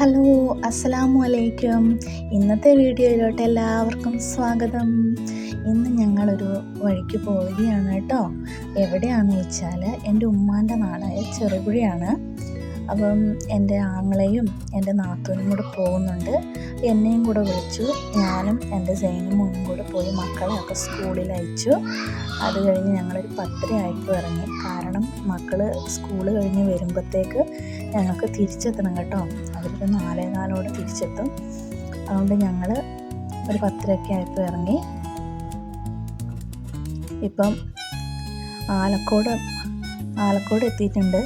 Hello അസ്സലാമു അലൈക്കും ഇന്നത്തെ വീഡിയോയിലോട്ട് എല്ലാവർക്കും സ്വാഗതം. ഇന്ന് ഞങ്ങളൊരു വഴിക്ക് പോവുകയാണ് കേട്ടോ. എവിടെയാണെന്ന് വെച്ചാൽ എന്റെ ഉമ്മാന്റെ നാടായ ചെറുപുഴയാണ്. അപ്പം എന്റെ ആങ്ങളെയും എന്റെ നാത്തൂനും കൂടെ പോകുന്നുണ്ട്. എന്നെയും കൂടെ വിളിച്ചു. ഞാനും എന്റെ സൈനും കൂടെ പോയി മക്കളെയൊക്കെ സ്കൂളിൽ അയച്ചു. അത് കഴിഞ്ഞ് ഞങ്ങളൊരു പത്തരയായപ്പോൾ ഇറങ്ങി. കാരണം മക്കൾ സ്കൂൾ കഴിഞ്ഞ് വരുമ്പോഴത്തേക്ക് ഞങ്ങൾക്ക് തിരിച്ചെത്തണം കേട്ടോ. അവരൊരു നാലേകാലോടെ തിരിച്ചെത്തും. അതുകൊണ്ട് ഞങ്ങൾ ഒരു പത്തരയൊക്കെ ആയപ്പോൾ ഇറങ്ങി. ഇപ്പം ആലക്കോട് ആലക്കോട് എത്തിയിട്ടുണ്ട്.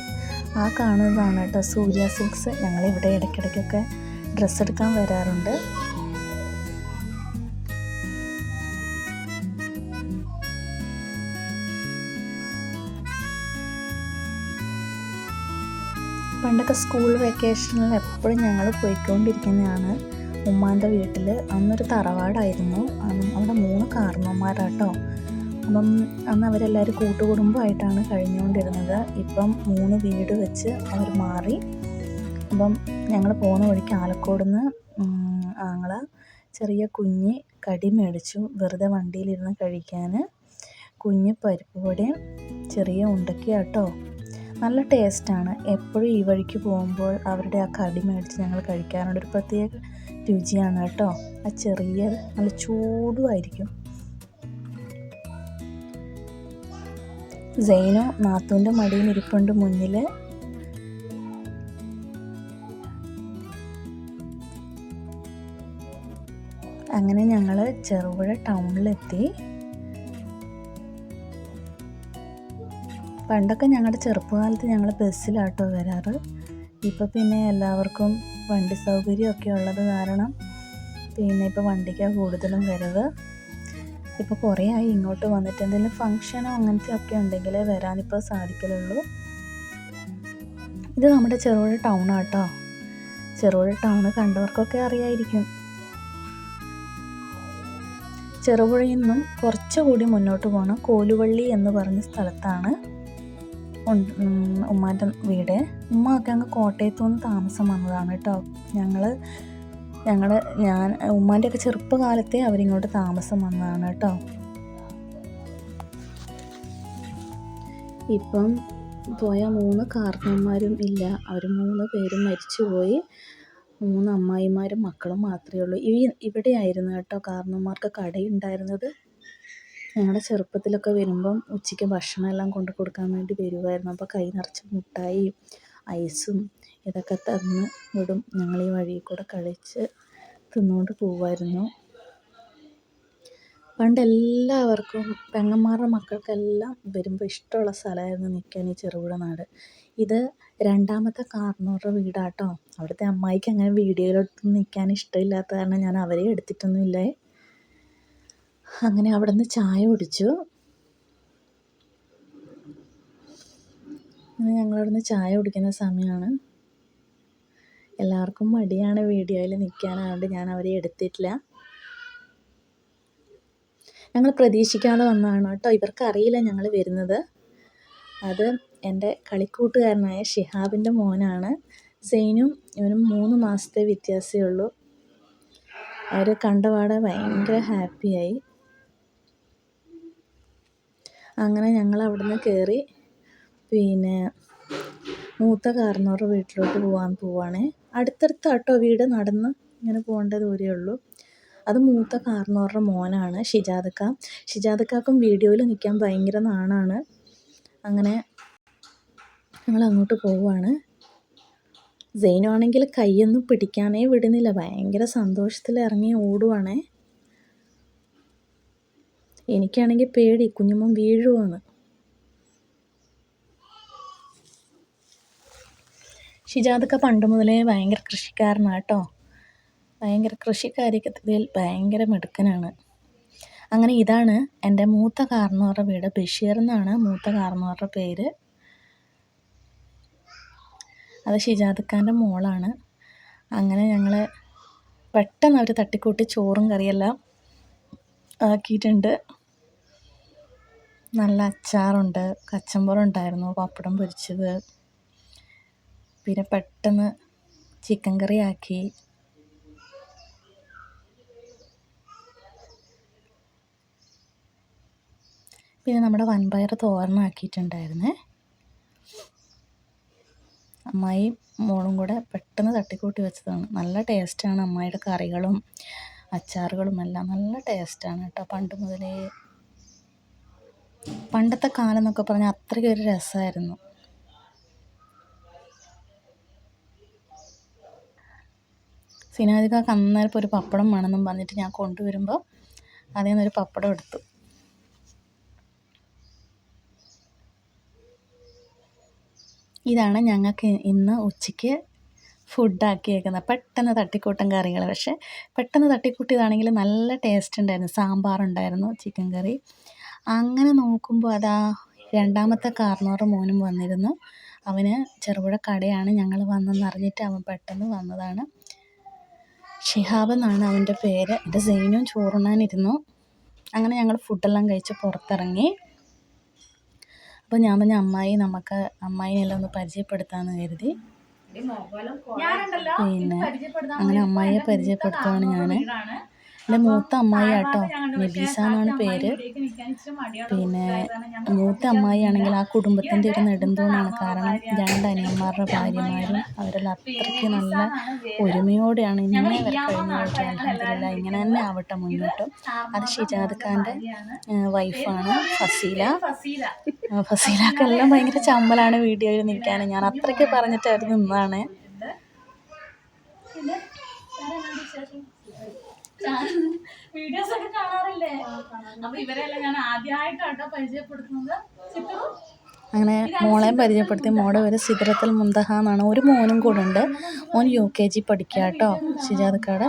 ആ കാണുന്നതാണ് കേട്ടോ സൂര്യ സിൽക്സ്. ഞങ്ങളിവിടെ ഇടയ്ക്കിടയ്ക്കൊക്കെ ഡ്രസ്സ് എടുക്കാൻ വരാറുണ്ട്. പണ്ടൊക്കെ സ്കൂൾ വെക്കേഷനിൽ എപ്പോഴും ഞങ്ങൾ പോയിക്കൊണ്ടിരിക്കുന്നതാണ് ഉമ്മാന്റെ വീട്ടിൽ അന്നൊരു തറവാടായിരുന്നു. അവിടെ മൂന്ന് കാരണവന്മാരാട്ടോ അപ്പം അന്ന് അവരെല്ലാവരും കൂട്ടുകുടുംബമായിട്ടാണ് കഴിഞ്ഞുകൊണ്ടിരുന്നത്. ഇപ്പം മൂന്ന് വീട് വെച്ച് അവർ മാറി. അപ്പം ഞങ്ങൾ പോകുന്ന വഴിക്ക് ആലക്കോട് നിന്ന് ആങ്ങള ചെറിയ കുഞ്ഞ് കടി മേടിച്ചു. വെറുതെ വണ്ടിയിലിരുന്ന് കഴിക്കാൻ കുഞ്ഞ് പരിപ്പ് പൊടിയും ചെറിയ ഉണ്ടക്കയാട്ടോ. നല്ല ടേസ്റ്റാണ്. എപ്പോഴും ഈ വഴിക്ക് പോകുമ്പോൾ അവരുടെ ആ കടി മേടിച്ച് ഞങ്ങൾ കഴിക്കാറുണ്ട്. ഒരു പ്രത്യേക രുചിയാണ് കേട്ടോ. ആ ചെറിയ നല്ല ചൂടുമായിരിക്കും സൈനോ നാത്തൂന്റെ മടിയിൽ ഇരിപ്പുണ്ട് മുന്നിൽ അങ്ങനെ ഞങ്ങൾ ചെറുപുഴ ടൗണിലെത്തി. പണ്ടൊക്കെ ഞങ്ങളുടെ ചെറുപ്പകാലത്ത് ഞങ്ങൾ ബസ്സിലാട്ടോ വരാറ്. ഇപ്പോൾ പിന്നെ എല്ലാവർക്കും വണ്ടി സൗകര്യമൊക്കെ ഉള്ളത് കാരണം പിന്നെ ഇപ്പോൾ വണ്ടിക്കാണ് കൂടുതലും വരവ്. ഇപ്പോൾ കുറേ ആയി ഇങ്ങോട്ട് വന്നിട്ട് എന്തെങ്കിലും ഫങ്ഷനോ അങ്ങനത്തെ ഒക്കെ ഉണ്ടെങ്കിലേ വരാനിപ്പോൾ സാധിക്കലുള്ളൂ. ഇത് നമ്മുടെ ചെറുപുഴ ടൗൺ ആട്ടോ ചെറുപുഴ ടൗൺ കണ്ടവർക്കൊക്കെ അറിയായിരിക്കും. ചെറുപുഴയിൽ നിന്നും കുറച്ചുകൂടി മുന്നോട്ട് പോകണം കോലുവള്ളി എന്ന് പറഞ്ഞ സ്ഥലത്താണ്. ഉമ്മാന്റെ വീട്. ഉമ്മ ഒക്കെ അങ്ങ് കോട്ടയത്തു നിന്ന് താമസം വന്നതാണ് കേട്ടോ. ഞങ്ങൾ ഞങ്ങൾ ഞാൻ ഉമ്മാന്റെ ഒക്കെ ചെറുപ്പകാലത്തെ അവരിങ്ങോട്ട് താമസം വന്നതാണ് കേട്ടോ. ഇപ്പം പോയ മൂന്ന് കാരണന്മാരും ഇല്ല. അവർ മൂന്ന് പേരും മരിച്ചുപോയി. മൂന്ന് അമ്മായിമാരും മക്കളും മാത്രമേ ഉള്ളൂ. ഈ ഇവിടെയായിരുന്നു കേട്ടോ കാർണന്മാർക്ക് കടയുണ്ടായിരുന്നത്. ഞങ്ങളുടെ ചെറുപ്പത്തിലൊക്കെ വരുമ്പം ഉച്ചയ്ക്ക് ഭക്ഷണം എല്ലാം കൊണ്ട് കൊടുക്കാൻ വേണ്ടി വരുമായിരുന്നു അപ്പോൾ കൈ നിറച്ച് മിഠായിയും ഐസും ഇതൊക്കെ തന്ന് വിടും. ഞങ്ങൾ ഈ വഴിയിൽ കൂടെ കഴിച്ച് തിന്നുകൊണ്ട് പോവുമായിരുന്നു പണ്ട് എല്ലാവർക്കും പെങ്ങന്മാരുടെ മക്കൾക്കെല്ലാം വരുമ്പോൾ ഇഷ്ടമുള്ള സ്ഥലമായിരുന്നു നിൽക്കാൻ ഈ ചെറുപുഴ നാട്. ഇത് രണ്ടാമത്തെ കാർന്നോരുടെ വീടാട്ടോ. അവിടുത്തെ അമ്മായിക്ക് അങ്ങനെ വീഡിയോയിലൊട്ടും നിൽക്കാൻ ഇഷ്ടമില്ലാത്ത കാരണം ഞാൻ അവരെ എടുത്തിട്ടൊന്നുമില്ലേ. അങ്ങനെ അവിടെ നിന്ന് ചായ കുടിച്ചു. അങ്ങനെ ഞങ്ങളവിടുന്ന് ചായ കുടിക്കുന്ന സമയമാണ്. എല്ലാവർക്കും മടിയാണ് വീഡിയോയിൽ നിൽക്കാനായതുകൊണ്ട് ഞാൻ അവരെ എടുത്തിട്ടില്ല. ഞങ്ങൾ പ്രതീക്ഷിക്കാതെ വന്നതാണ് കേട്ടോ. ഇവർക്കറിയില്ല ഞങ്ങൾ വരുന്നത്. അത് എന്റെ കളിക്കൂട്ടുകാരനായ ഷിഹാബിന്റെ മോനാണ്. സെയിനും ഇവനും മൂന്ന് മാസത്തെ വ്യത്യാസമേ ഉള്ളൂ. അവർ കണ്ടപാടെ ഭയങ്കര ഹാപ്പിയായി. അങ്ങനെ ഞങ്ങൾ അവിടുന്ന് കയറി പിന്നെ മൂത്ത കാരണവരുടെ വീട്ടിലോട്ട് പോകാൻ പോവാണ്. അടുത്തടുത്താട്ടോ വീട് നടന്ന് ഇങ്ങനെ പോകേണ്ട ദൂരമേ ഉള്ളൂ. അത് മൂത്ത കാരണവരുടെ മോനാണ് ഷിജാദക്ക. ഷിജാദക്കാക്കും വീഡിയോയിൽ നിൽക്കാൻ ഭയങ്കര നാണാണ്. അങ്ങനെ ഞങ്ങൾ അങ്ങോട്ട് പോവുകയാണ് സെയിനു ആണെങ്കിൽ കൈയൊന്നും പിടിക്കാനേ വിടുന്നില്ല. ഭയങ്കര സന്തോഷത്തിൽ ഇറങ്ങി ഓടുവാണേ. എനിക്കാണെങ്കിൽ പേടി കുഞ്ഞുമോൻ വീഴുവാണ് ഷിജാദൊക്കെ പണ്ട് മുതലേ ഭയങ്കര കൃഷിക്കാരനാണ് കേട്ടോ ഭയങ്കര കൃഷിക്കാര്യത്തിൽ ഭയങ്കര മിടുക്കനാണ്. അങ്ങനെ ഇതാണ് എന്റെ മൂത്ത കാർന്നവരുടെ വീട് ബഷീർ എന്നാണ് മൂത്ത കാർന്നവരുടെ പേര്. അത് ഷിജാദക്കാന്റെ മോളാണ്. അങ്ങനെ ഞങ്ങൾ പെട്ടെന്ന് അവർ തട്ടിക്കൂട്ടി ചോറും കറിയെല്ലാം ആക്കിയിട്ടുണ്ട്. നല്ല അച്ചാറുണ്ട് കച്ചമ്പറുണ്ടായിരുന്നു പപ്പടം പൊരിച്ചത്. പിന്നെ പെട്ടെന്ന് ചിക്കൻ കറി ആക്കി. പിന്നെ നമ്മുടെ വൻപയർ തോരനാക്കിയിട്ടുണ്ടായിരുന്നേ. അമ്മായി മോളും കൂടെ പെട്ടെന്ന് തട്ടിക്കൂട്ടി വെച്ചതാണ്. നല്ല ടേസ്റ്റാണ് അമ്മായിയുടെ കറികളും അച്ചാറുകളും എല്ലാം നല്ല ടേസ്റ്റാണ് കേട്ടോ പണ്ട് മുതലേ. പണ്ടത്തെ കാലം എന്നൊക്കെ പറഞ്ഞാൽ അത്രയ്ക്ക് ഒരു രസമായിരുന്നു. സിനാദിക്കാക്ക് അന്നേരം ഒരു പപ്പടം വേണമെന്നും പറഞ്ഞിട്ട് ഞാൻ കൊണ്ടുവരുമ്പോൾ അതിൽ നിന്നൊരു പപ്പടം എടുത്തു. ഇതാണ് ഞങ്ങൾക്ക് ഇന്ന് ഉച്ചയ്ക്ക് ഫുഡാക്കിയേക്കുന്നത് പെട്ടെന്ന് തട്ടിക്കൂട്ടൻ കറികൾ പക്ഷേ പെട്ടെന്ന് തട്ടിക്കൂട്ടിയതാണെങ്കിൽ നല്ല ടേസ്റ്റ് ഉണ്ടായിരുന്നു. സാമ്പാറുണ്ടായിരുന്നു ചിക്കൻ കറി അങ്ങനെ നോക്കുമ്പോൾ അതാ രണ്ടാമത്തെ കാർന്നോറുടെ മോനും വന്നിരുന്നു. അവന് ചെറുപുഴ കടയാണ് ഞങ്ങൾ വന്നെന്ന് അറിഞ്ഞിട്ട് അവൻ പെട്ടെന്ന് വന്നതാണ്. ഷിഹാബ് എന്നാണ് അവന്റെ പേര്. എന്റെ സൈനും ചോറുണ്ണാനിരുന്നു. അങ്ങനെ ഞങ്ങൾ ഫുഡെല്ലാം കഴിച്ച് പുറത്തിറങ്ങി. അപ്പോൾ ഞാൻ പറഞ്ഞ അമ്മായി നമുക്ക് അമ്മായിനെല്ലാം ഒന്ന് പരിചയപ്പെടുത്താമെന്ന് കരുതി. പിന്നെ അങ്ങനെ അമ്മായിയെ പരിചയപ്പെടുത്തുകയാണ് ഞാൻ എന്റെ മൂത്ത അമ്മായി ആട്ടോ നബീസ എന്നാണ് പേര്. പിന്നെ മൂത്ത അമ്മായി ആണെങ്കിൽ ആ കുടുംബത്തിന്റെ ഒരു നെടുന്തൂണാണ്. കാരണം രണ്ട് അനിയന്മാരുടെ ഭാര്യമാരും അവരെല്ലാം അത്രയ്ക്ക് നല്ല ഒരുമയോടെയാണ്. ഇന്നേ വരെ കഴിഞ്ഞു അലഹമില്ല ഇങ്ങനെ തന്നെ ആവട്ടെ മുന്നോട്ടും. അത് ഷിജാദ് ഖാന്റെ വൈഫാണ് ഫസീല. ഫസീലാക്കെല്ലാം ഭയങ്കര ചമ്മലാണ് വീഡിയോയിൽ നിൽക്കാൻ ഞാൻ അത്രയ്ക്ക് പറഞ്ഞിട്ടായിരുന്നു നിന്നാണ്. വീഡിയോസ് ഒക്കെ കാണാറില്ലേ? അപ്പൊ ഇവരെല്ലാം ഞാൻ ആദ്യമായിട്ടാട്ടോ പരിചയപ്പെടുത്തുന്നത്. ചിത്തു അങ്ങനെ മോളെ പരിചയപ്പെടുത്തി. മോടെ ഒരു സിദ്രത്തിൽ മുന്തഹ എന്നാണ്. ഒരു മോനും കൂടെ ഉണ്ട്. മോൻ യു കെ ജി പഠിക്കുക കേട്ടോ ഷിജാദക്കാട്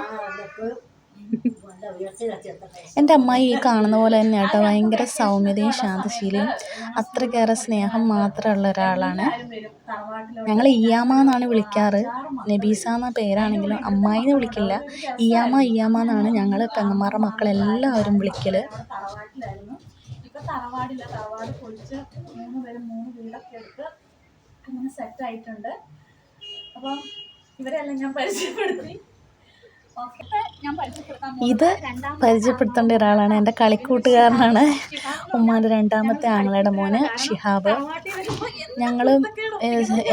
എന്റെ അമ്മായി ഈ കാണുന്ന പോലെ തന്നെ കേട്ടോ ഭയങ്കര സൗമ്യതയും ശാന്തശീലയും അത്രയ്ക്കേറെ സ്നേഹം മാത്രമുള്ള ഒരാളാണ്. ഞങ്ങൾ ഇയാമ എന്നാണ് വിളിക്കാറ്. നബീസ എന്ന പേരാണെങ്കിലും അമ്മായിനെ വിളിക്കില്ല. ഇയാമ ഇയാമ എന്നാണ് ഞങ്ങൾ പെങ്ങന്മാരുടെ മക്കളെല്ലാവരും വിളിക്കൽ തറവാടില്ല. തറവാട് മൂന്ന് മൂന്ന് അപ്പം ഇവരെല്ലാം ഞാൻ പരിചയപ്പെടുത്തി. ഇത് പരിചയപ്പെടുത്തേണ്ട ഒരാളാണ്. എന്റെ കളിക്കൂട്ടുകാരനാണ്. ഉമ്മാന്റെ രണ്ടാമത്തെ ആങ്ങളയുടെ മോന് ഷിഹാബ് ഞങ്ങൾ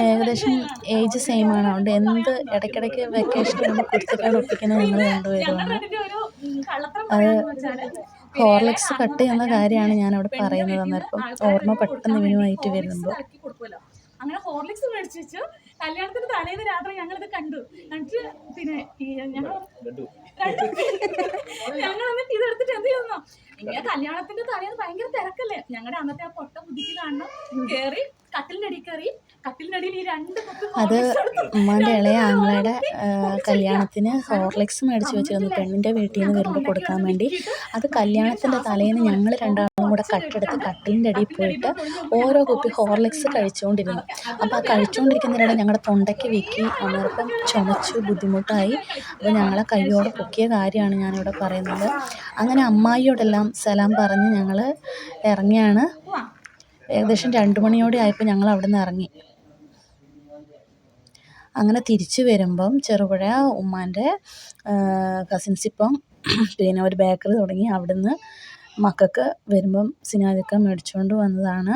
ഏകദേശം ഏജ് സെയിം ആണ്. അതുകൊണ്ട് എന്ത് ഇടയ്ക്കിടയ്ക്ക് വെക്കേഷൻ കൊണ്ട് കുരുത്തക്കേട് ഒപ്പിക്കുന്നത് ഞങ്ങൾ രണ്ടുപേരുമാണ്. അത് ഹോർലിക്സ് കട്ട് ചെയ്യുന്ന കാര്യമാണ് ഞാനവിടെ പറയുന്നത് അന്നേരം. ഓർമ്മ പെട്ടെന്ന് ഇവനുമായിട്ട് വരുമ്പോൾ അങ്ങനെ ഹോർലിക്സ് മേടിച്ചു കല്യാണത്തിന് തലേന്ന് രാത്രി ഞങ്ങളിത് കണ്ടു. കണ്ടിട്ട് പിന്നെ ഞങ്ങൾ ഞങ്ങൾ എന്നിട്ട് ഇതെടുത്തിട്ട് എന്ത് ചെയ്യുന്നു? ഇങ്ങനെ കല്യാണത്തിന്റെ തലേന്ന് ഭയങ്കര തിരക്കല്ലേ? ഞങ്ങളുടെ അന്നത്തെ ആ പൊട്ട ബുദ്ധിക്ക് കാണണം. കേറി അടി അത് Horlicks ഇളയ ആങ്ങളയുടെ കല്യാണത്തിന് ഹോർലിക്സ് മേടിച്ച് വെച്ചിരുന്നു. പെണ്ണിന്റെ വീട്ടിൽ നിന്ന് വരുമ്പോൾ കൊടുക്കാൻ വേണ്ടി. അത് കല്യാണത്തിന്റെ തലേന്ന് ഞങ്ങൾ രണ്ടാളും കൂടെ കട്ടെടുത്ത് കട്ടിലിന്റെ അടിയിൽ പോയിട്ട് ഓരോ കുപ്പി ഹോർലിക്സ് കഴിച്ചുകൊണ്ടിരുന്നു. അപ്പോൾ ആ കഴിച്ചുകൊണ്ടിരിക്കുന്നതിനിടെ ഞങ്ങളുടെ തൊണ്ടയ്ക്ക് വീക്കി അന്നേരം ചുമച്ചു ബുദ്ധിമുട്ടായി. അപ്പോൾ ഞങ്ങളെ കയ്യോടെ പൊക്കിയ കാര്യമാണ് ഞാനിവിടെ പറയുന്നത്. അങ്ങനെ അമ്മായിയോടെല്ലാം സലാം പറഞ്ഞ് ഞങ്ങൾ ഇറങ്ങിയാണ്. ഏകദേശം രണ്ട് മണിയോടെ ആയപ്പോൾ ഞങ്ങൾ അവിടെ നിന്ന് ഇറങ്ങി. അങ്ങനെ തിരിച്ചു വരുമ്പം ചെറുപുഴ ഉമ്മാന്റെ കസിൻസ് ഇപ്പം പിന്നെ ഒരു ബേക്കറി തുടങ്ങി അവിടുന്ന് മക്കൾക്ക് വരുമ്പം സിനാദിക്ക മേടിച്ചുകൊണ്ട് വന്നതാണ്.